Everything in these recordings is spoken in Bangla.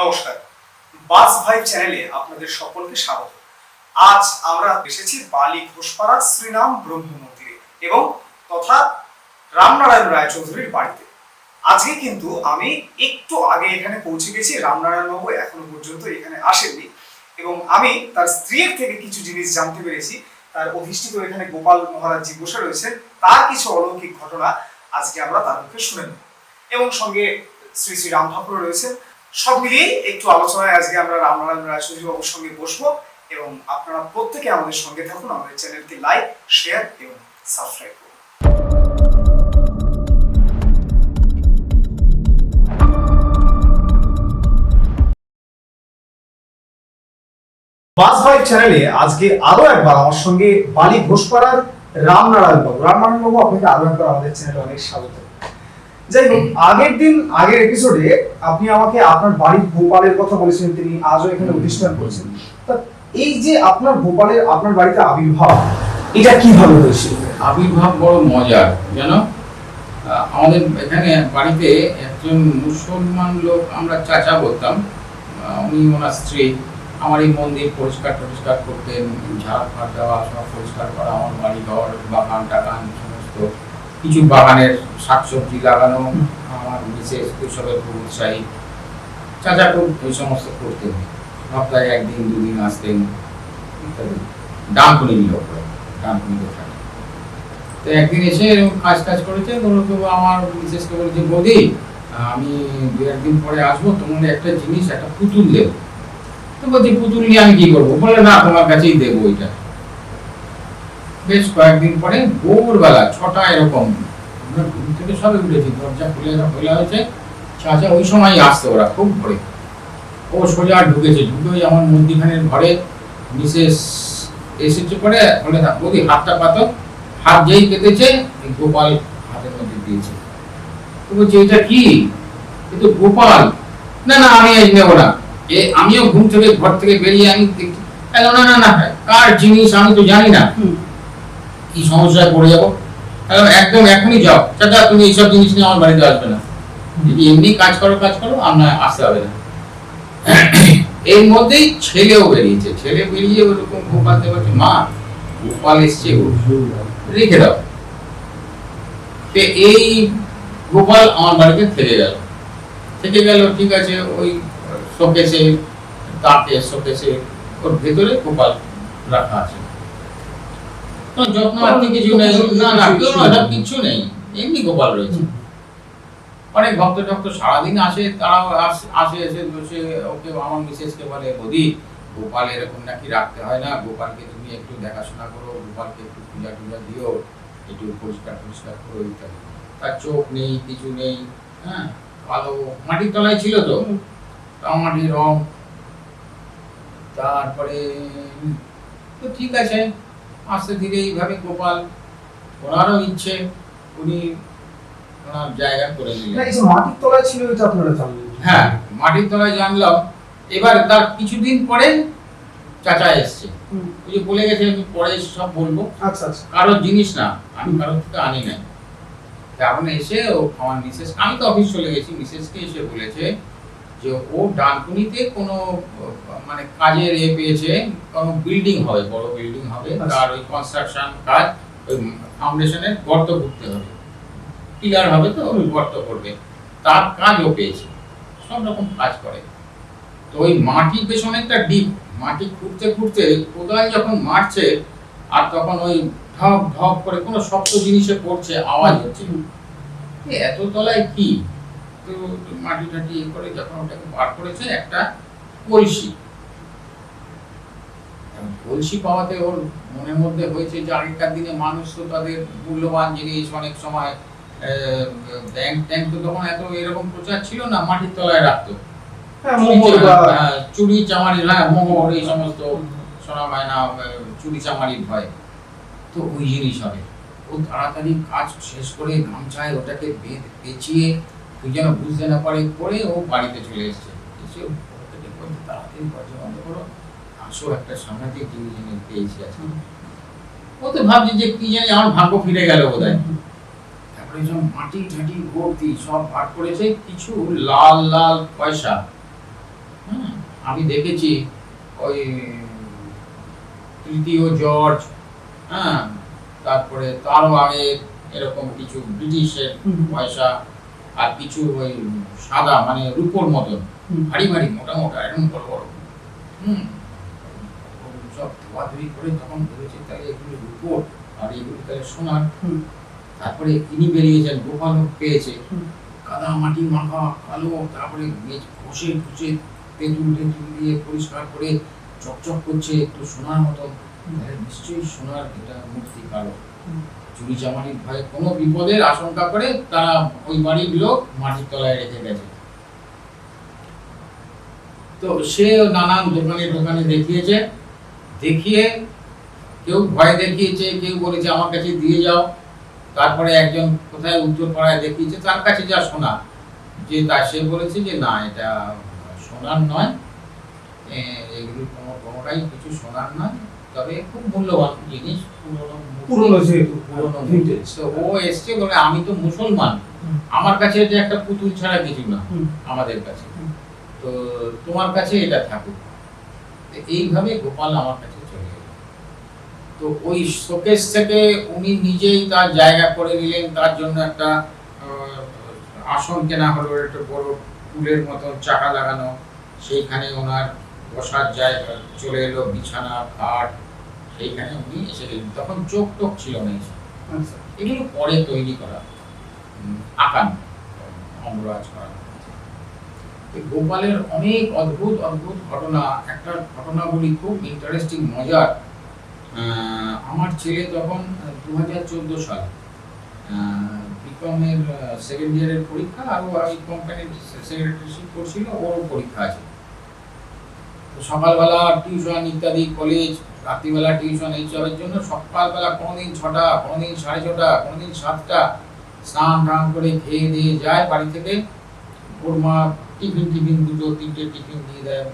নমস্কার। বাস ভাই চ্যানেলে আপনাদের সকলকে স্বাগত। আজ আমরা এসেছি বালি ঘোষপাড়ার শ্রীরাম ব্রহ্ম মন্দিরে এবং তথা রামনারায়ণ রায়চৌধুরীর বাড়িতে। আজকে কিন্তু আমি একটু আগে এখানে পৌঁছে গেছি, রামনারায়ণ বাবু এখনও পর্যন্ত এখানে আসেননি এবং আমি তার স্ত্রীর থেকে কিছু জিনিস জানতে পেরেছি। তার অধিষ্ঠিত এখানে গোপাল মহারাজ জি বসে রয়েছেন, তার কিছু অলৌকিক ঘটনা আজকে আমরা তার মুখে শুনে নেব। এবং সঙ্গে শ্রী শ্রী রাম ঠাকুর রয়েছেন সব মিলিয়ে একটু আলোচনায় আজকে আমরা রামনারায়ণ রায়চৌধুরী বাবুর সঙ্গে বসবো এবং আপনারা প্রত্যেকে আমাদের সঙ্গে থাকুন, আমাদের চ্যানেলকে লাইক শেয়ার এবং সাবস্ক্রাইব করুন। বাস ভাই চ্যানেলে আজকে আরও একবার আমার সঙ্গে বালি ঘোষপাড়ার রামনারায়ণ বাবু। রামনারায়ণ বাবু, আপনাকে আরও একবার আমাদের চ্যানেলে অনেক স্বাগত। যাই হোক আগের দিন, আগের এপিসোডে আপনি আমাকে আপনার বাড়ির গোপালের কথা বলেছিলেন, তিনি আজও এখানে প্রতিষ্ঠান করেছেন। তা এই যে আপনার গোপালের, আপনার বাড়িতে আবির্ভাব, এটা কীভাবে হয়েছিল আবির্ভাব বড় মজার, জানো? আমাদের এখানে বাড়িতে একজন মুসলমান লোক আমরা চাচা বলতাম উনি ওনার স্ত্রী। আমার এই মন্দির পরিষ্কার টরিষ্কার করতেন ঝাড় ফাড় দেওয়া, সব পরিষ্কার করা, আমার বাড়ি ঘর বাগান, টাগান, সমস্ত। কিছু বাগানের শাকসবজি লাগানো, আমার বিশেষ উৎসবের খুব উৎসাহী। চাচা খুব এই সমস্ত করতেন। সপ্তাহে একদিন, দুদিন আসতেন, ইত্যাদি। ডানকুনি লোক ডানকুনিতে থাকে তো একদিন এসে এরকম কাজ কাজ করেছে, বলল, তো আমার বিশেষ করে বলেছে বৌদি, আমি দু একদিন পরে আসব তোমার একটা জিনিস, একটা পুতুল দেবো। তো বলছি, পুতুল নিয়ে আমি কি করব? বলে না, তোমার কাছেই দেবো ওইটা। বেশ কয়েকদিন পরে ভোরবেলা ছটা এরকম। আমরা ঘুম থেকে সবে উঠেছি দরজা খুলে খোলা হয়েছে? চাচা ওই সময় আসতো ওরা খুব ভোরে। ও সোজা ঢুকেছে ঢুকে ওই আমার মন্দিরখানের ঘরে মিসেস এসেছে পরে বলে না বৌদি হাতটা পাতো। হাত যেই এই গোপাল হাতের মধ্যে দিয়েছে। তো বলছে এটা কি? কিন্তু গোপাল। না না আমি আজ নেব না। এ আমিও ঘুম থেকে ঘর থেকে বেরিয়ে আমি দেখি "এলো, না না না কার জিনিস আমি তো জানি না। কি সমস্যায় পড়ে যাব? একদম এখনই যাও। চাচা, তুমি এইসব জিনিস নিয়ে আমার বাড়িতে আসবে না। যদি এমনি কাজ করো কাজ করো, আমরা আসতে হবে না। এর মধ্যেই ছেলেও বেরিয়েছে। ছেলে বেরিয়ে ওরকম গোপাল দেবাচ্ছে মা, গোপাল এসছে রেখে দাও। এই গোপাল আমার বাড়িতে থেকে গেল। থেকে গেল, ঠিক আছে, ওই শোকেসে তাকে শোকেসে। ওর ভেতরে গোপাল রাখা আছে। যত্ন আত্মি কিছু নেই? না না কেউ না কিছু নেই। এমনি গোপাল রয়েছে। অনেক ভক্ত টক্ত সারাদিন আসে তারাও আসে এসে বসে ওকে আমার মিসেসকে বলে বদি গোপাল এরকম নাকি রাখতে হয় না? গোপালকে তুমি একটু দেখাশোনা করো গোপালকে একটু পূজা টুজা দিও একটু পরিষ্কার পরিষ্কার করো ইত্যাদি। তার চোখ নেই কিছু নেই হ্যাঁ কালো মাটির তলায় ছিল তো? মাটির রং। তারপরে তো ঠিক আছে। আস্তে ধীরে এইভাবে গোপাল ওনারও ইচ্ছে উনি ওনার জায়গা করে নিলেন এই যে মাটির তলায় ছিল এটা আপনারা জানলেন? হ্যাঁ মাটির তলায় জানলাম। এবার তার কিছুদিন পরে চাচা এসছে। ওই যে বলে গেছে আমি পরে সব বলব। আচ্ছা আচ্ছা। কারোর জিনিস না আমি কারোর থেকে আনি নাই। তখন এসে ও আমার মিসেস আমি তো অফিস চলে গেছি মিসেসকে এসে বলেছে যে ও ডানকুনিতে কোনো মানে কাজের এ পেয়েছে কোনো বিল্ডিং হবে বড় বিল্ডিং হবে আচ্ছা। তার ওই কনস্ট্রাকশন কাজ ওই ফাউন্ডেশনের গর্ত করতে হবে। পিলার হবে তো ওই গর্ত করবে। তার কাজ ও পেয়েছে। সব রকম কাজ করে। তো ওই মাটির পেছনে একটা ডিপ মাটি খুঁড়তে খুঁড়তে কোদাল যখন মারছে আর তখন ওই ঢপ ঢপ করে কোনো শক্ত জিনিসে পড়ছে আওয়াজ হচ্ছে। এত তলায় কি? তো মাটি টাটি ইয়ে করে যখন ওটাকে বার করেছে একটা কলসি। কলসি পাওয়াতে ওর মনের মধ্যে হয়েছে যে আগেকার দিনে মানুষ তো তাদের মূল্যবান জিনিস অনেক সময় ব্যাংক ট্যাঙ্ক তো তখন এত এরকম প্রচার ছিল না মাটির তলায় রাখতো। হ্যাঁ চুরি মোহর চা- বা হ্যাঁ, চামারি হ্যাঁ মোহর এই সমস্ত সোনা মায়না আহ, চুরি চামারির ভয়। তো ওই জিনিস হবে। ও তাড়াতাড়ি কাজ শেষ করে গামছায় ওটাকে বেঁধে পেঁচিয়ে তুই যেন বুঝতে না পারে পরে ও বাড়িতে চলে এসছে। এসে ওর থেকে তাড়াতাড়ি দরজা বন্ধ করো। আসো একটা সাংঘাতিক জিনিস এনে পেয়েছি আজকে। ও তো ভাবছে যে কি জানি আমার ভাগ্য ফিরে গেল বোধ তারপরে সব মাটি ঠাটি ভর্তি সব ভাগ করেছে কিছু লাল লাল পয়সা। আমি দেখেছি ওই তৃতীয় জর্জ হ্যাঁ তারপরে তারও আগে এরকম কিছু ব্রিটিশের পয়সা। আর কিছু ওই সাদা মানে রূপোর মতন। ভারী ভারী মোটা মোটা এরকম বড় বড়। হুম। সব ধোয়াধুয়ি করে তখন ভেবেছি তাহলে এগুলো রূপোর আর এগুলো তাহলে সোনার। তারপরে ইনি বেরিয়েছেন গোপালও পেয়েছে। কাদা মাটি মাখা কালো তারপরে ঘষে ঘষে তেঁতুল টেঁতুল দিয়ে পরিষ্কার করে চকচক করছে একটু সোনার মতো তাহলে নিশ্চয়ই সোনার এটা মূর্তি কালো। চুরি চামারির ভয়ে কোনো বিপদের আশঙ্কা করে তারা ওই বাড়ির লোক মাটির তলায় রেখে গেছে। তো সে নানান দোকানে দোকানে দেখিয়েছে, দেখিয়ে কেউ ভয় দেখিয়েছে, কেউ বলেছে, আমার কাছে দিয়ে যাও। তারপরে একজন কোথায় উত্তর পাড়ায় দেখিয়েছে, তার কাছে যা শোনা যে তা সে বলেছে যে, না, এটা সোনার নয়। এগুলো কোনো কোনোটাই কিছু সোনার নয়। তবে খুব মূল্যবান জিনিস পুরনো যেহেতু. তো ও এসছে বলে আমি তো মুসলমান। আমার কাছে এটা একটা পুতুল ছাড়া কিছু না আমাদের কাছে। তো তোমার কাছে এটা থাকুক। এইভাবে গোপাল আমার কাছে চলে এলো। তো ওই শোকেস থেকে উনি নিজেই তার জায়গা করে নিলেন। তার জন্য একটা আসন কেনা হলো একটা বড় টুলের মতন চাকা লাগানো। সেইখানে ওনার বসার জায়গা চলে এলো বিছানা খাট সেইখানে উনি এসে গেলেন তখন চোখ টোক ছিল না এসে আচ্ছা। এগুলো পরে তৈরি করা আঁকান অঙ্গরাজ করা। এই গোপালের অনেক অদ্ভুত অদ্ভুত ঘটনা একটা ঘটনা বলি খুব ইন্টারেস্টিং মজার। আমার ছেলে তখন দু হাজার চোদ্দ সাল বিকমের সেকেন্ড ইয়ারের পরীক্ষা আর ও ওই কোম্পানির সেক্রেটারিশিপ করছিল ওরও পরীক্ষা আছে। তো সকালবেলা টিউশন ইত্যাদি কলেজ রাত্রিবেলা টিউশন এইসবের জন্য সকালবেলা কোনোদিন ছটা, কোনোদিন সাড়ে ছটা, কোনোদিন সাতটা, স্নান টান করে খেয়ে দিয়ে যায় বাড়ি থেকে। ওর মা টিফিন টিফিন দুটো, তিনটে টিফিন দিয়ে দেয়,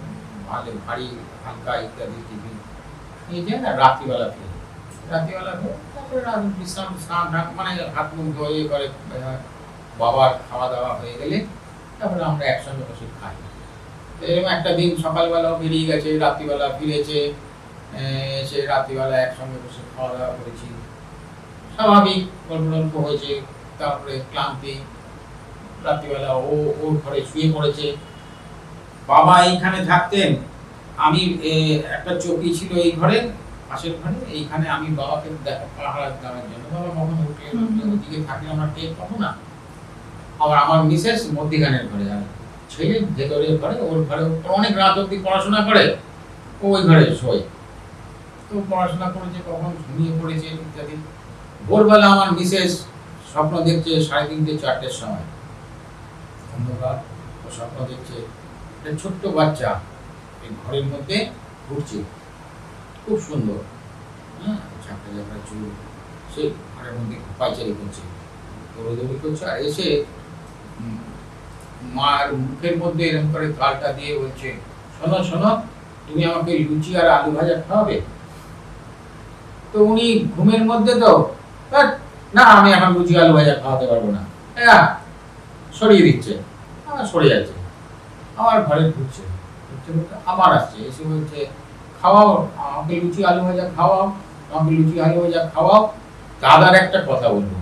ভালো ভারী, হালকা ইত্যাদি টিফিন নিয়ে যায় আর রাত্রিবেলা ফিরে রাত্রিবেলা ফিরে তারপরে বিশ্রাম, স্নান টান মানে হাত মুখ ধোয়ে করে বাবার খাওয়া দাওয়া হয়ে গেলে তারপরে আমরা একসঙ্গে বসে খাই। এরকম একটা দিন সকালবেলাও বেরিয়ে গেছে, রাত্রিবেলা ফিরেছে এসে রাত্রিবেলা একসঙ্গে বসে খাওয়া দাওয়া করেছি। স্বাভাবিক গল্প টল্প হয়েছে তারপরে ক্লান্তি। রাত্রিবেলা ও ওর ঘরে শুয়ে পড়েছে। বাবা এইখানে থাকতেন আমি একটা চৌকি ছিল এই ঘরে পাশের ঘরে এইখানে আমি বাবাকে দেখা পাহারা দেওয়ার জন্য। বাবা কখন উঠে। ওদিকে থাকলে আমরা টের পাবো না। আবার আমার মিসেস মধ্যিখানের ঘরে আর ছেলে ভেতরের ঘরে ওর ঘরে অনেক রাত অব্দি পড়াশোনা করে ও ওই ঘরে শোয়। তো পড়াশোনা করেছে, কখন ঘুমিয়ে পড়েছে ইত্যাদি। ভোরবেলা আমার মিসেস স্বপ্ন দেখছে সাড়ে তিনটে, চারটের সময়। অন্ধকার, স্বপ্ন দেখছে একটা ছোট্ট বাচ্চা এই ঘরের মধ্যে ঘুরছে খুব সুন্দর হ্যাঁ ঝাপটা ঝাপটা চুল সে ঘরের মধ্যে পাইচারি করছে, দৌড়দৌড়ি করছে, আর এসে মার মুখের মধ্যে এরকম করে গালটা দিয়ে বলছে, শোনো শোনো, তুমি আমাকে লুচি আর আলু ভাজা খাওয়াবে? তো উনি ঘুমের মধ্যে তো না, আমি এখন লুচি আলু ভাজা খাওয়াতে পারব না। হ্যাঁ সরিয়ে দিচ্ছে। আবার সরে যাচ্ছে। আবার ঘরে ঢুকতে ঢুকতে আসছে। এসে বলছে, খাওয়াও, আমাকে লুচি আলু ভাজা খাওয়াও, আমাকে লুচি আলু ভাজা খাওয়াও। দাদার একটা কথা বলব।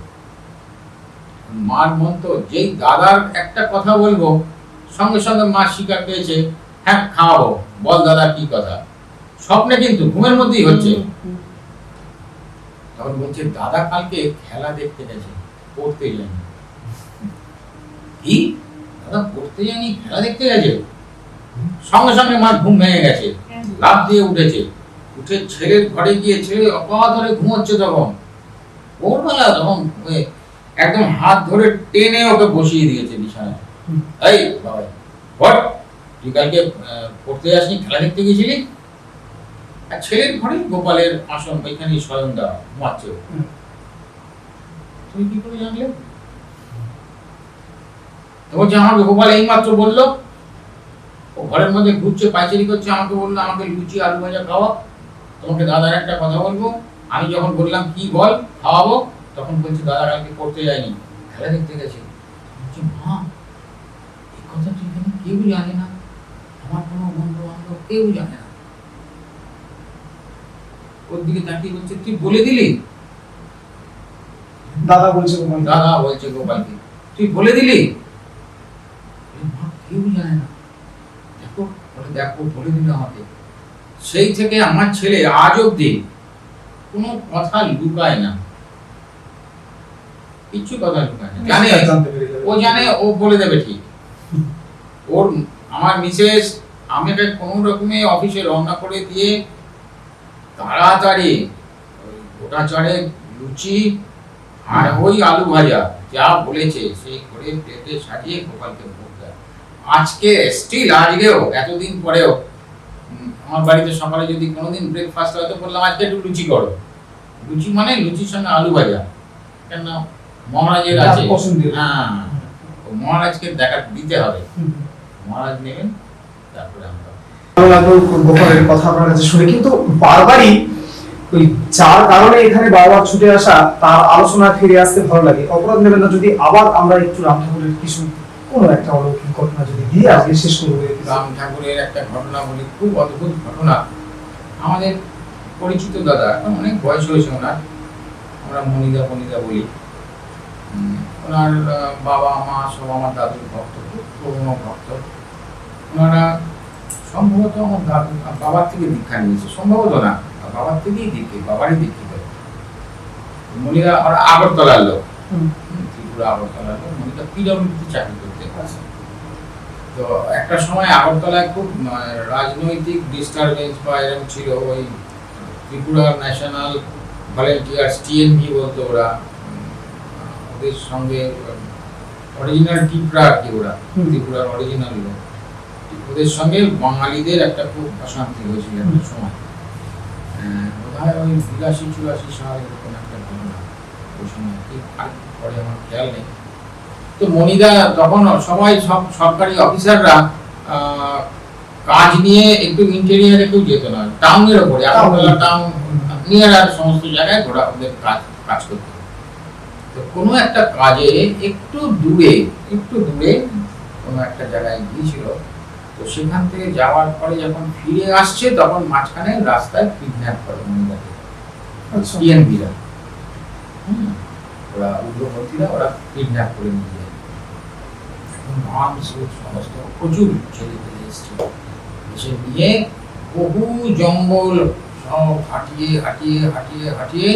মার মন তো, যেই দাদার একটা কথা বলব, সঙ্গে সঙ্গে মা স্বীকার পেয়েছে হ্যাঁ খাওয়াবো। বল দাদা কি কথা? স্বপ্নে কিন্তু ঘুমের মধ্যেই হচ্ছে। তখন বলছে, দাদা কালকে খেলা দেখতে গেছে, পড়তে যায়নি কি? দাদা পড়তে যায়নি, খেলা দেখতে গেছে? সঙ্গে সঙ্গে মা ঘুম ভেঙে গেছে, লাফ দিয়ে উঠেছে। উঠে ছেলের ঘরে গিয়ে ছেলে অপাধরে ঘুমোচ্ছে তখন। ভোরবেলা তখন একদম হাত ধরে টেনে ওকে বসিয়ে দিয়েছে বিছানায়। এই বাবা তুই কালকে পড়তে যাসনি, খেলা দেখতে গেছিলি আর ছেলের ঘরে গোপালের আসন ওইখানে স্বয়ং দেওয়া ঘুমাচ্ছে তুমি কি করে জানলে? তো বলছে আমাকে গোপাল এইমাত্র বলল ও ঘরের মধ্যে ঘুরছে পাইচারি করছে আমাকে বলল আমাকে লুচি আলু ভাজা খাওয়া। তোমাকে দাদার একটা কথা বলব আমি যখন বললাম কি বল খাওয়াবো? তখন বলছে দাদা কালকে পড়তে যায়নি। খেলা দেখতে গেছে। বলছি মা এই কথা তুই কেউ জানে না। আমার কোনো বন্ধু বান্ধব কেউ জানে না। ওর দিকে তাকিয়ে বলছে তুই বলে দিলি? দাদা বলছে গোপাল দাদা বলছে গোপালকে তুই বলে দিলি? কেউ জানে না। দেখো বলে দেখো বলে দিল আমাকে। সেই থেকে আমার ছেলে আজ অব্দি কোনো কথা লুকায় না। কিচ্ছু কথা লুকায় না। জানে। ও জানে ও বলে দেবে ঠিক। ওর আমার মিসেস আমাকে কোনো রকমে অফিসে রওনা করে দিয়ে তাড়াতাড়ি গোটা চারে লুচি আর ওই আলু ভাজা যা বলেছে সেই করে প্লেটে সাজিয়ে গোপালকে ভোগ দেয়। আজকে স্টিল আজকেও এতদিন পরেও আমার বাড়িতে সকালে যদি কোনোদিন ব্রেকফাস্ট হয়তো বললাম আজকে একটু লুচি করো। লুচি মানে লুচির সঙ্গে আলু ভাজা। কেন? মহারাজের আছে। হ্যাঁ মহারাজকে দেখা দিতে হবে। মহারাজ নেবেন তারপরে আমরা ভালো লাগল গোপালের কথা আপনার কাছে শুনে। কিন্তু বারবারই ওই যার কারণে এখানে বারবার ছুটে আসা, তার আলোচনা ফিরে আসতে ভালো লাগে। অপরাধ নেবেন না, যদি আবার আমরা একটু রাম ঠাকুরের কিছু, কোনো একটা অলৌকিক ঘটনা যদি দিয়ে আজকে শেষ করব। রাম ঠাকুরের একটা ঘটনা বলি, খুব অদ্ভুত ঘটনা। আমাদের পরিচিত দাদা অনেক বয়স হয়েছে ওনার। আমরা মনিদা মনিদা বলি। ওনার বাবা মা সব আমার দাদুর ভক্ত, খুব পুরনো ভক্ত। ওনারা সম্ভবত বাবার থেকে দীক্ষা নিয়েছে। সম্ভবত না। বাবার থেকেই দীক্ষিত বাবারই দীক্ষিত মনিরা আগরতলার লোক। ত্রিপুরা আগরতলার লোক। মনিরা পিডব্লিউডিতে চাকরি করতে তো একটা সময় আগরতলায় খুব রাজনৈতিক ডিস্টারবেন্স বা এরকম ছিল। ওই ত্রিপুরা ন্যাশনাল ভলেন্টিয়ার্স টিএনভি বলতো ওরা। ওদের সঙ্গে অরিজিনাল টিপরা আর কি ওরা। ত্রিপুরার অরিজিনাল লোক। ওদের সঙ্গে বাঙালিদের একটা খুব অশান্তি হয়েছিল একটা সময়। বোধহয় ওই বিরাশি চুরাশি সাল এরকম একটা ঘটনা ওই সময়। আর কি পরে আমার খেয়াল নেই। তো মনিদা তখন সবাই সব সরকারি অফিসাররা কাজ নিয়ে একটু ইন্টেরিয়ারে কেউ যেত না। টাউনের ওপরে আগরতলা টাউন নিয়ার আর সমস্ত জায়গায় ঘোরা ওদের কাজ কাজ করতে। তো কোনো একটা কাজে একটু দূরে একটু দূরে কোনো একটা জায়গায় গিয়েছিল। তো সেখান থেকে যাওয়ার পরে যখন ফিরে আসছে তখন মাঝখানে রাস্তায় কিডন্যাপ করে মহিলাকে আচ্ছা। ওরা উগ্রপন্থীরা ওরা কিডন্যাপ করে নিয়ে যায় সমস্ত প্রচুর ছেলে পেলে এসছে। এসে নিয়ে বহু জঙ্গল সব হাঁটিয়ে হাঁটিয়ে হাঁটিয়ে হাঁটিয়ে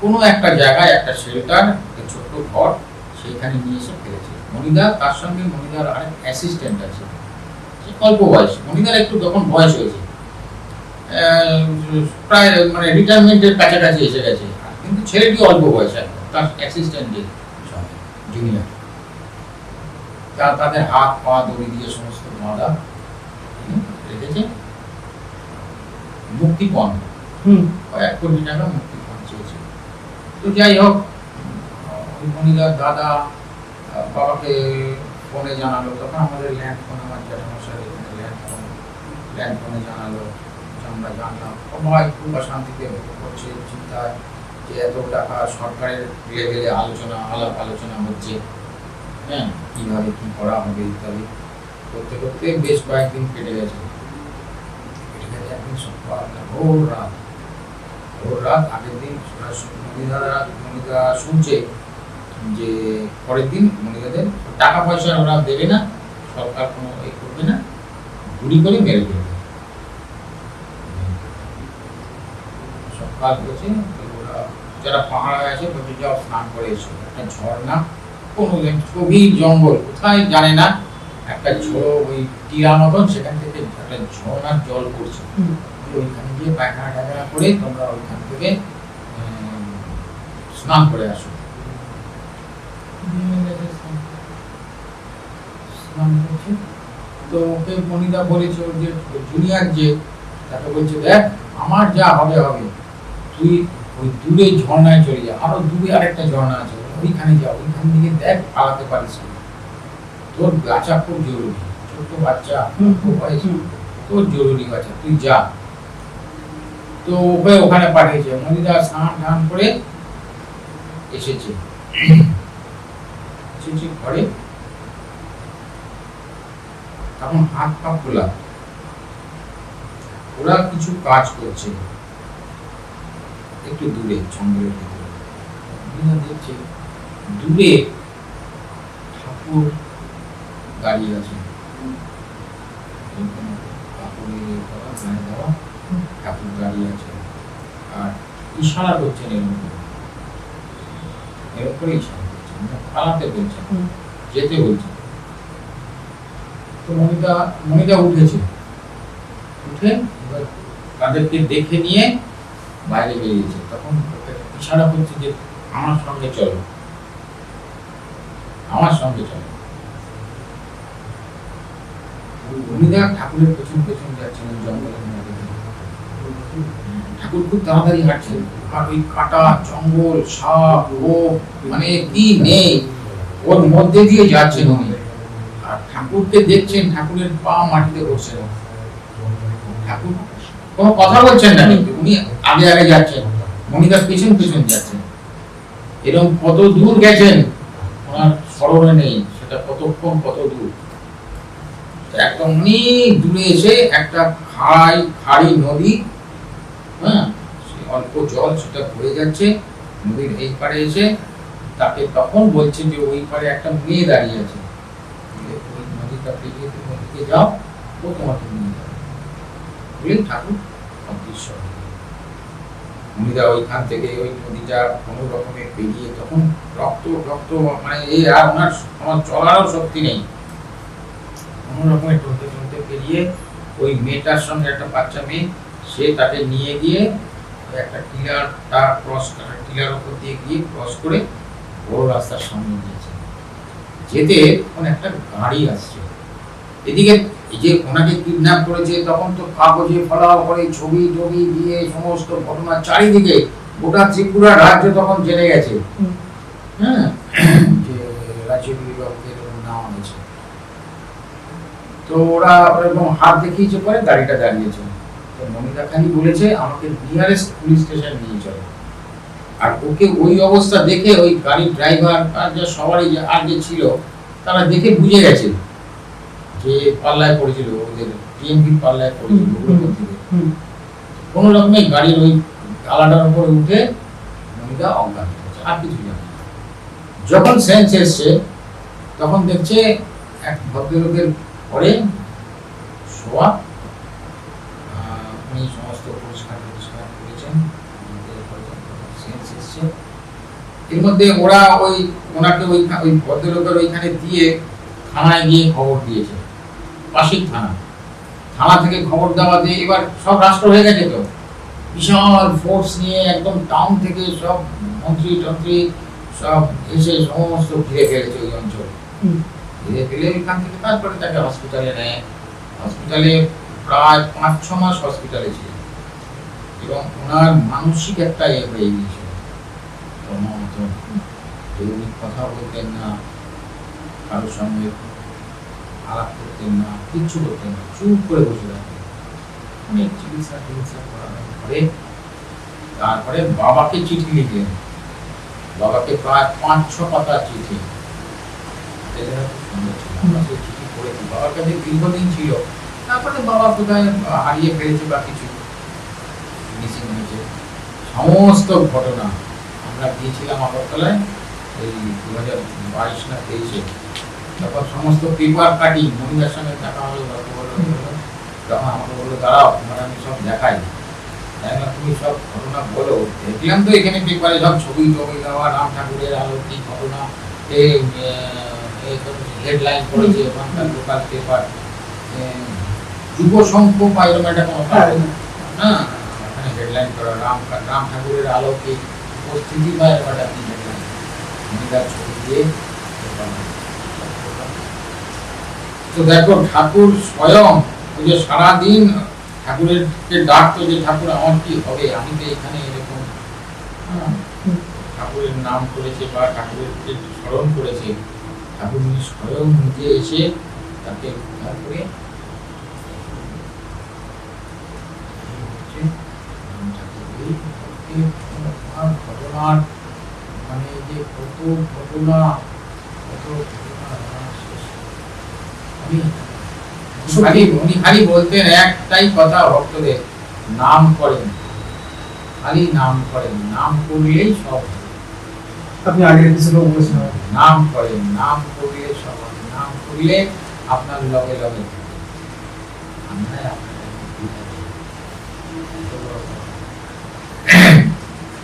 কোনো একটা জায়গায় একটা শেল্টার একটা ছোট্ট ঘর সেইখানে নিয়ে এসে ফেলেছে। মনিদা তার সঙ্গে মনিদার আরেক অ্যাসিস্ট্যান্ট আছে। অল্প বয়স। মনিদার একটু তখন বয়স হয়েছে প্রায় মানে রিটায়ারমেন্টের কাছাকাছি এসে গেছে। কিন্তু ছেলেটি অল্প বয়স তার অ্যাসিস্ট্যান্টের সঙ্গে জুনিয়র তা তাদের হাত পা দড়ি দিয়ে সমস্ত বাঁধা রেখেছে মুক্তিপণ। হুম। কয়েক কোটি টাকা মুক্তিপণ চেয়েছে। তো যাই হোক ওই মনিদার দাদা বাবাকে ফোনে জানালো, তখন আমাদের ল্যান্ড ফোন, আমার জ্যাঠামশাই এখানে ল্যান্ড ফোন, ল্যান্ড ফোনে জানালো আমরা জানলাম সবাই খুব অশান্তিতে করছে চিন্তায় যে এত টাকা সরকারের লেভেলে আলোচনা, আলাপ আলোচনা হচ্ছে। হ্যাঁ কীভাবে কী করা হবে ইত্যাদি করতে করতে বেশ কয়েকদিন কেটে গেছে। কেটে গেছে একদিন সকাল ভোর রাত। ভোর রাত আগের দিন মনিদারা মনিদা শুনছে যে পরের দিন মনিদাদের টাকা পয়সা ওরা দেবে না সরকার কোনো এ করবে না গুলি করে মেরে দেবে। হয়েছে তো ওরা যারা পাহাড়ে আছে বলছে যাও স্নান করে এসো। একটা ঝর্ণা কোনো গভীর জঙ্গল কোথায় জানে না একটা ঝোড়ো ওই টিয়া মতন সেখান থেকে একটা ঝর্ণার জল পড়ছে। ওইখানে গিয়ে পায়খানা টায়খানা করে তোমরা ওইখান থেকে স্নান করে আসো। তো ওকে মনিদা বলেছে যে জুনিয়র যে তাকে বলছে দেখ আমার যা হবে হবে। তুই ওই দূরে ঝর্ণায় চলে যা। আরও দূরে আরেকটা ঝর্ণা আছে। ওইখানে যা ওইখান থেকে দেখ পালাতে পারিস তোর বাঁচা খুব জরুরি। ছোট্ট বাচ্চা খুব বয়স। তোর জরুরি বাচ্চা তুই যা। তো ওকে ওখানে পাঠিয়েছে। মনিদা স্নান টান করে এসেছে। এসেছে ঘরে। তখন হাত পা খোলা। ওরা কিছু কাজ করছে। একটু দূরে, জঙ্গলের ভিতরে। দেখছে, দূরে ঠাকুর দাঁড়িয়ে আছে। কাপড়ে দেওয়া গায়ে দেওয়া, ঠাকুর দাঁড়িয়ে আছে। আর ইশারা করছেন এরকম। এরকম করে ইশারা। পালাতে যেতে তো উঠেছে। উঠে তাদেরকে দেখে নিয়ে বাইরে বেরিয়েছে। তখন ইশারা করছে যে আমার সঙ্গে চলো। আমার সঙ্গে চলো। মনিতা ঠাকুরের পেছন পেছন যাচ্ছেন ওই জঙ্গলের মধ্যে। খুব তাড়াতাড়ি হাঁটছেন। আর ওই কাটা, জঙ্গল, সাপ ও মানে কি নেই, ওর মধ্যে দিয়ে যাচ্ছেন উনি। আর ঠাকুরকে দেখছেন, ঠাকুরের পা মাটিতে বসছে ঠাকুর কোনো কথা বলছেন না উনি আগে আগে যাচ্ছেন। মনিকার পেছন পেছন যাচ্ছেন। এরকম কত দূর গেছেন, ওনার স্মরণে নেই, সেটা কতক্ষণ কত দূর। একদম অনেক দূরে এসে একটা খাই খাড়ি, নদী হ্যাঁ অল্প জল সেটা বয়ে যাচ্ছে, নদীর এই পারে এসে তাকে তখন বলছে যে ওই পারে একটা মেয়ে দাঁড়িয়ে আছে। নদীটা পেরিয়ে তুমি ওদিকে যাও, ও তোমাকে নিয়ে যাবে। বলে, ঠাকুর, অদৃশ্য হয়ে ওইখান থেকে ওই নদীটা কোনো রকমে পেরিয়ে তখন রক্ত রক্ত মানে এই আর ওনার আমার চলারও শক্তি নেই। কোনো রকমে টলতে টলতে পেরিয়ে ওই মেয়েটার সঙ্গে একটা বাচ্চা মেয়ে সে তাকে নিয়ে গিয়ে একটা টিলারটা ক্রস টিলার উপর দিয়ে গিয়ে ক্রস করে বড় রাস্তার সামনে গিয়েছে যেতে তখন একটা গাড়ি আসছে। এদিকে এই যে ওনাকে কিডন্যাপ করেছে তখন তো কাগজে ফলাও করে ছবি টবি দিয়ে সমস্ত ঘটনা চারিদিকে গোটা ত্রিপুরা রাজ্য তখন জেনে গেছে। হ্যাঁ যে হয়েছে তো ওরা এরকম হাত দেখিয়েছে পরে গাড়িটা দাঁড়িয়েছে। মনিতা খালি বলেছে আমাকে নিয়ারেস্ট পুলিশ স্টেশন নিয়ে চলো আর ওকে ওই অবস্থা দেখে ওই গাড়ির ড্রাইভার আর যা সবারই আর যে ছিল তারা দেখে বুঝে গেছে যে পাল্লায় পড়েছিল ওদের টিএমপি পাল্লায় পড়েছিল হুম। থেকে কোনো রকমে গাড়ির ওই আলাদার উপরে উঠে মনিকা অজ্ঞান হয়ে আর কিছু জানে না। যখন সেন্স এসছে তখন দেখছে এক ভদ্রলোকের পরে শোয়া আহ, সমস্ত পরিষ্কার পরিষ্কার করেছেন। এর মধ্যে ওরা ওই ওনাকে ওই ওই ভদ্রলোকের ওইখানে দিয়ে থানায় গিয়ে খবর দিয়েছে। পাশিক থানা। থানা থেকে খবর দেওয়া দিয়ে এবার সব রাষ্ট্র হয়ে গেছে তো। বিশাল ফোর্স নিয়ে একদম টাউন থেকে সব মন্ত্রী টন্ত্রী সব এসে সমস্ত ঘিরে ফেলেছে ওই অঞ্চল। ঘিরে ফেলে এখান থেকে তারপরে তাকে হসপিটালে নেয়। হসপিটালে প্রায় পাঁচ, ছ মাস হসপিটালে ছিল এবং ওনার মানসিক একটা ইয়ে হয়ে গিয়েছিল। কথা বলতেন না, কারোর সঙ্গে আলাপ করতেন না, কিচ্ছু করতেন না, চুপ করে বসে থাকতেন। অনেক চিকিৎসা টিকিৎসা করানোর পরে তারপরে বাবাকে চিঠি লিখলেন। বাবাকে প্রায় পাঁচ, ছ পাতা চিঠি। ছিল। বাবার কাছে দীর্ঘদিন ছিল। তারপরে বাবা কোথায় হারিয়ে ফেলেছে বা কিছু? মিসিং হয়েছে। সমস্ত ঘটনা আমরা গিয়েছিলাম আগরতলায় এই দু হাজার বাইশ না তেইশে। তারপর সমস্ত পেপার কাটিং মহিলার সঙ্গে দেখা হলো গল্প হলো। তখন আমাকে বলল দাঁড়াও তোমার আমি সব দেখাই। দেখলাম তুমি সব ঘটনা বলো। দেখলাম তো এখানে পেপারে সব ছবি টবি দেওয়া রাম ঠাকুরের আলোকিক ঘটনা এই হেডলাইন করেছে ওখানকার লোকাল পেপার যুব সংঘ বা এরকম একটা কোনো হ্যাঁ হেডলাইন করা রাম রাম ঠাকুরের আলোকিক উপস্থিতি বা এরকম একটা হেডলাইন মহিলার ছবি দিয়ে তো দেখো ঠাকুর স্বয়ং ওই যে সারাদিন ঠাকুরের কে ডাকতো যে ঠাকুর আমার কি হবে? আমি তো এখানে এরকম। হ্যাঁ, ঠাকুরের নাম করেছে বা ঠাকুরের স্মরণ করেছে। ঠাকুর স্বয়ং নিজে এসে তাকে উদ্ধার করে রাম ঠাকুরের ঘটনার মানে যে কত ঘটনা কত খালি উনি খালি বলতেন একটাই কথা ভক্তদের নাম করেন। খালি নাম করেন নাম করলেই সব আপনি আগের এপিসোডে বলেছেন নাম করেন নাম করলে সব নাম করলে আপনার লগে লগে। আমরা আপনার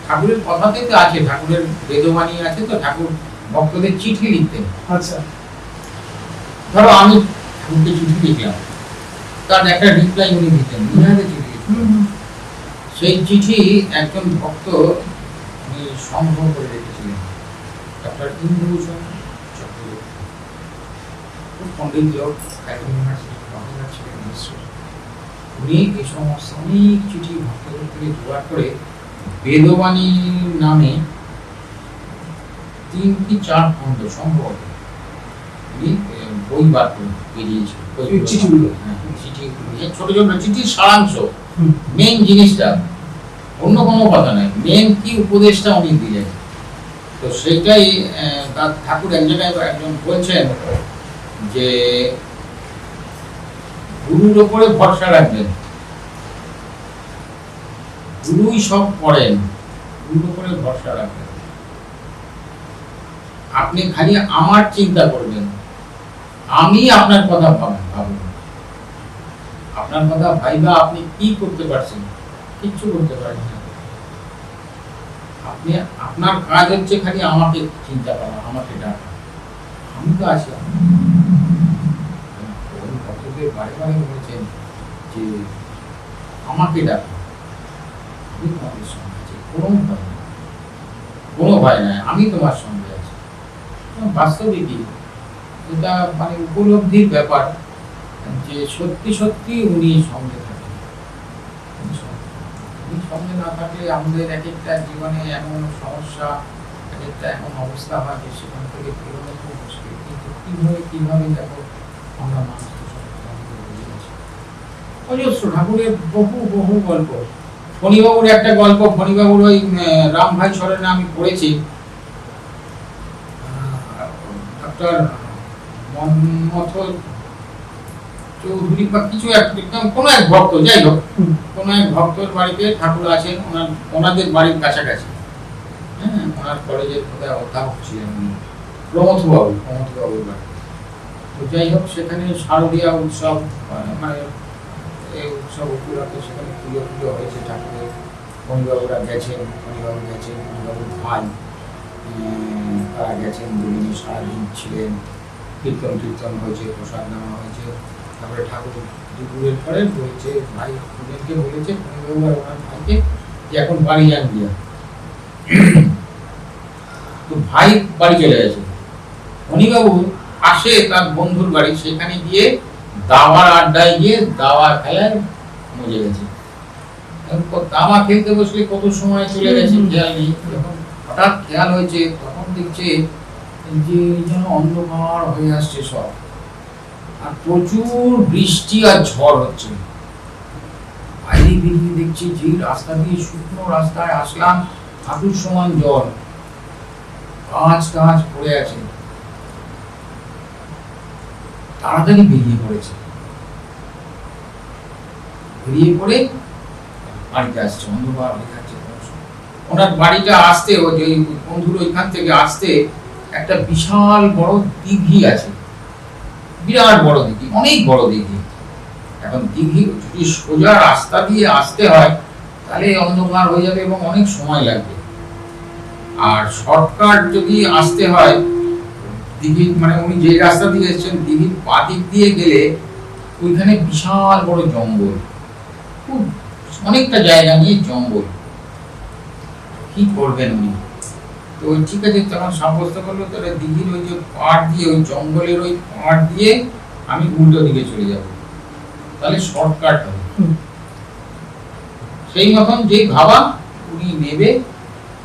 ঠাকুরের কথাতে তো আছে ঠাকুরের বেদবাণী আছে তো ঠাকুর ভক্তদের চিঠি লিখতেন আচ্ছা। ধরো আমি ঠাকুরকে চিঠি লিখলাম তার একটা রিপ্লাই উনি দিতেন উনি চিঠি সেই চিঠি একজন ভক্ত উনি সংগ্রহ করে রেখেছিলেন ডক্টর ইন্দ্রভূষণ চক্রবর্তী। খুব পণ্ডিত লোক ছিলেন উনি এই সমস্ত অনেক চিঠি ভক্তদের থেকে জোগাড় করে বেদবাণী নামে তিন কি চার খণ্ড সম্ভবত বই বার বেরিয়েছিল চিঠিগুলো? ছোট ছোট চিঠির সারাংশ। মেন জিনিসটা অন্য কোনো কথা নয়। মেন কি উপদেশটা উনি দিলেন। তো তার ঠাকুর এক জায়গায় একজন বলছেন যে গুরুর ওপরে ভরসা রাখবেন। গুরুই সব করেন গুরুর উপরে ভরসা রাখবেন আপনি খালি আমার চিন্তা করবেন। আমি আপনার কথা ভাব- ভাবব আপনার কথা ভাইবা আপনি কি করতে পারছেন, কিচ্ছু করতে পারেন না। আপনি, আপনার কাজ হচ্ছে খালি আমাকে চিন্তা করা, আমাকে ডাকা। আমি তো আছি। ভক্তদের বারে বারে বলেছেন যে আমাকে ডাকা। সঙ্গে কোনো ভয় কোনো ভয় নাই আমি তোমার সঙ্গে আছি এটা মানে উপলব্ধির ব্যাপার যে সত্যি সত্যি উনি সঙ্গে থাকেন উনি সঙ্গে না থাকলে আমাদের এক একটা জীবনে এমন সমস্যা এক একটা এমন অবস্থা হয় যে সেখান থেকে বেরোনো খুব মুশকিল কিন্তু কীভাবে কীভাবে দেখো আমরা মানুষকে অজস্র ঠাকুরের বহু বহু গল্প ফণিবাবুর একটা গল্প ফণিবাবুর ওই আহ, রাম ভাই সরেনে আমি পড়েছি। ডক্টর মন্মথ চৌধুরী বা কিছু এক কোনো এক ভক্ত যাই হোক কোনো এক ভক্তর বাড়িতে ঠাকুর আছেন ওনার ওনাদের বাড়ির কাছাকাছি। হ্যাঁ ওনার কলেজের কোথায় অধ্যাপক ছিলেন উনি। প্রমথ বাবু প্রমথ বাবুর বাড়ি। তো যাই হোক সেখানে শারদীয়া উৎসব মানে এই উৎসব উপলক্ষে সেখানে পুজো পুজো হয়েছে ঠাকুরের ফণিবাবুরা গেছেন ফণিবাবু গেছেন ফণিবাবুর ভাই তারা গেছেন দুদিনে সারাদিন ছিলেন, কীর্তন কীর্তন হয়েছে, প্রসাদ নেওয়া হয়েছে, তারপরে ঠাকুর দুপুরের পরে ভাই বলেছে ফণিবাবু আর ওনার ভাইকে যে এখন বাড়ি যান তো ভাই বাড়ি চলে গেছে। ফণিবাবু আসে তার বন্ধুর বাড়ি, সেখানে গিয়ে দাওয়ার আড্ডায় গিয়ে দাওয়া খেলায় মজে গেছে। দাবা খেলতে বসলে কত সময় চলে গেছে খেয়াল নেই। যখন হঠাৎ খেয়াল হয়েছে তখন দেখছে যে যেন অন্ধকার হয়ে আসছে সব। আর প্রচুর বৃষ্টি আর ঝড় হচ্ছে। বাইরে বেরিয়ে দেখছি যে রাস্তা দিয়ে শুকনো রাস্তায় আসলাম হাঁটুর সমান জল। গাছ গাছ পড়ে আছে। তাড়াতাড়ি বেরিয়ে পড়েছে। বেরিয়ে পড়ে বাড়িতে আসছে, অন্ধকার যাচ্ছে ওনার বাড়িটা আসতে ওই যে বন্ধুর ওইখান থেকে আসতে একটা বিশাল বড় দিঘি আছে। বিরাট বড় দিঘি, অনেক বড় দিঘি। এখন দিঘি যদি সোজা রাস্তা দিয়ে আসতে হয়, তাহলে অন্ধকার হয়ে যাবে এবং অনেক সময় লাগবে। আর শর্টকাট যদি আসতে হয় দিঘি মানে উনি যে রাস্তা দিয়ে এসেছেন দিঘির পা দিক দিয়ে গেলে ওইখানে বিশাল বড় জঙ্গল। খুব অনেকটা জায়গা নিয়ে জঙ্গল। কি করবেন উনি? তো ঠিক আছে তখন সাব্যস্ত করল তাহলে দিঘির ওই যে পাড় দিয়ে ওই জঙ্গলের ওই পাড় দিয়ে আমি উল্টো দিকে চলে যাব। তাহলে শর্টকাট হবে। সেই মতন যেই ভাবা উনি নেবে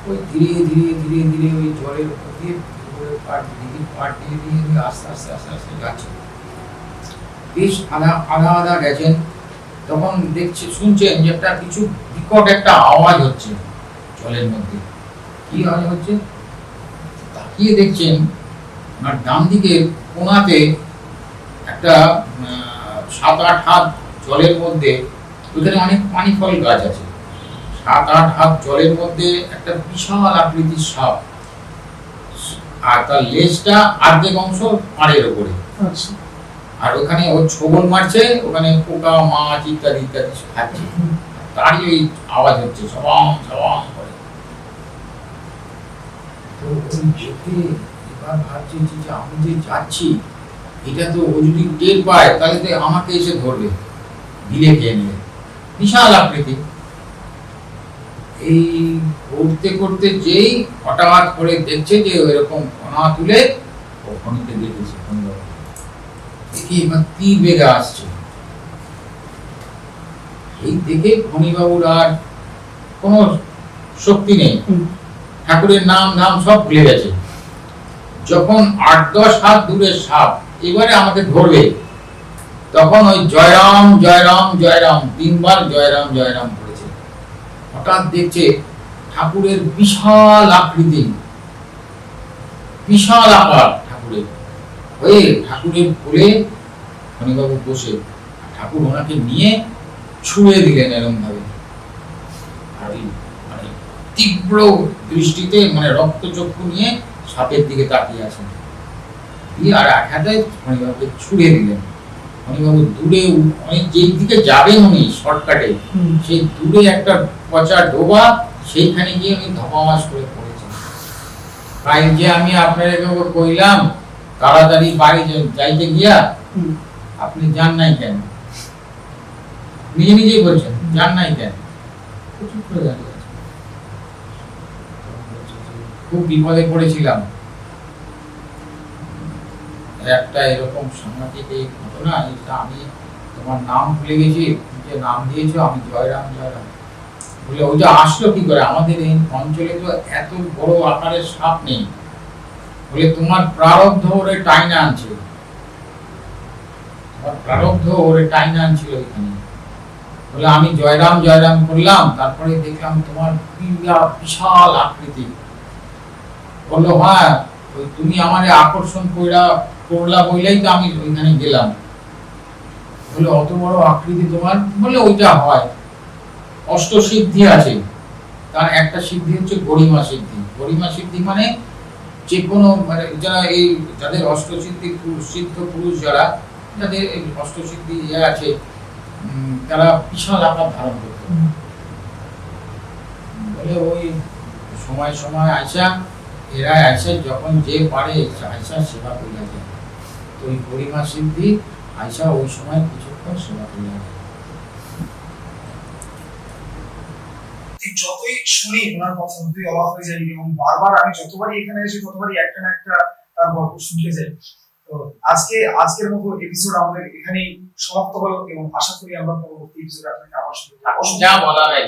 ওই ধীরে ধীরে ধীরে ধীরে ওই জলের উপর দিয়ে পাড় দিয়ে বেশ আধা আধা আধা গেছেন তখন দেখছে, শুনছেন যে একটা কিছু বিকট একটা আওয়াজ হচ্ছে জলের মধ্যে। কি আওয়াজ হচ্ছে? তাকিয়ে দেখছেন ওনার ডান কোনাতে একটা সাত, আট হাত জলের মধ্যে ওখানে অনেক পানি ফল গাছ আছে। সাত, আট হাত জলের মধ্যে একটা বিশাল আকৃতির সাপ আর তার লেজটা অর্ধেক অংশ পাড়ের ওপরে আচ্ছা। আর ওখানে ও ছোবল মারছে ওখানে পোকা মাছ ইত্যাদি ইত্যাদি খাচ্ছে। তারই ওই আওয়াজ হচ্ছে সবাং সবাং করে। তো ওই এবার ভাবছি যে যে আমি যে যাচ্ছি এটা তো ও যদি টের পায় তাহলে তো আমাকে এসে ধরবে। গিলে খেয়ে নেবে বিশাল আকৃতি। এই করতে করতে যেই হঠাৎ করে দেখছে যে এরকম কণা তুলে ও খনিতে দেখেছে। বেগে আসছে। এই দেখে খনিবাবুর আর কোনো শক্তি নেই। ঠাকুরের নাম ধাম সব ভুলে গেছে। যখন আট দশ হাত দূরের সাপ এবারে আমাকে ধরবে তখন ওই জয়রাম জয়রাম জয়রাম তিনবার জয়রাম জয়রাম হঠাৎ দেখছে ঠাকুরের বিশাল আকৃতি। বিশাল আকার ঠাকুরের। হয়ে ঠাকুরের কোলে খনিবাবু বসে ঠাকুর ওনাকে নিয়ে ছুঁড়ে দিলেন এরকম ভাবে আর মানে তীব্র দৃষ্টিতে মানে রক্তচক্ষু নিয়ে সাপের দিকে তাকিয়ে আছেন। দিয়ে আর এক হাতে খনিবাবুকে ছুঁড়ে দিলেন। খনিবাবু দূরে উ- অনেক যেই দিকে যাবেন উনি শর্টকাটে সেই দূরে একটা পচা ডোবা সেইখানে গিয়ে উনি ধপাবাস করে পড়েছেন। তাই যে আমি আপনাকে কইলাম তাড়াতাড়ি বাড়ি যাইতে গিয়া আপনি যান নাই কেন? নিজে নিজেই বলছেন যান নাই কেন। খুব বিপদে পড়েছিলাম। একটা এরকম সাংঘাতিক এই ঘটনা এটা আমি তোমার নাম ভুলে গেছি যে নাম দিয়েছ, আমি জয়রাম জয়রাম। বলে ওইটা আসলো কি করে? আমাদের এই অঞ্চলে তো এত বড় আকারের সাপ নেই। বলে তোমার প্রারব্ধ ওরে টাইনা আনছে। তোমার প্রারব্ধ ওরে টাইনা আনছিল ওইখানে বলে আমি জয়রাম জয়রাম করলাম, তারপরে দেখলাম তোমার বিশাল আকৃতি। বলল হ্যাঁ ওই তুমি আমারে আকর্ষণ কইরা করলা বইলেই তো আমি ওইখানে গেলাম। বলে অত বড় আকৃতি তোমার? বলে ওইটা হয়। অষ্ট সিদ্ধি আছে। তার একটা সিদ্ধি হচ্ছে গরিমা সিদ্ধি। গরিমা সিদ্ধি মানে যে কোনো মানে যারা এই যাদের অষ্টসিদ্ধি পুরুষ সিদ্ধ পুরুষ যারা যাদের এই অষ্টসিদ্ধি ইয়ে আছে তারা বিশাল আকার ধারণ করতে। বলে ওই সময় সময় আইসা এরা আইসা যখন যে পারে আইসা সেবা করে যায় তো ওই গরিমা সিদ্ধি আইসা ওই সময় কিছুক্ষণ সেবা করে যায় যতই শুনি ওনার কথা ততই অবাক হয়ে যাই এবং বারবার আমি যতবারই এখানে এসে ততবারই একটা না একটা তার গল্প শুনতে যাই। তো আজকে আজকের মতো এপিসোড আমাদের এখানেই সমাপ্ত হলো এবং আশা করি আমরা পরবর্তী এপিসোডে আপনাকে আবার শুনতে যা বলা নাই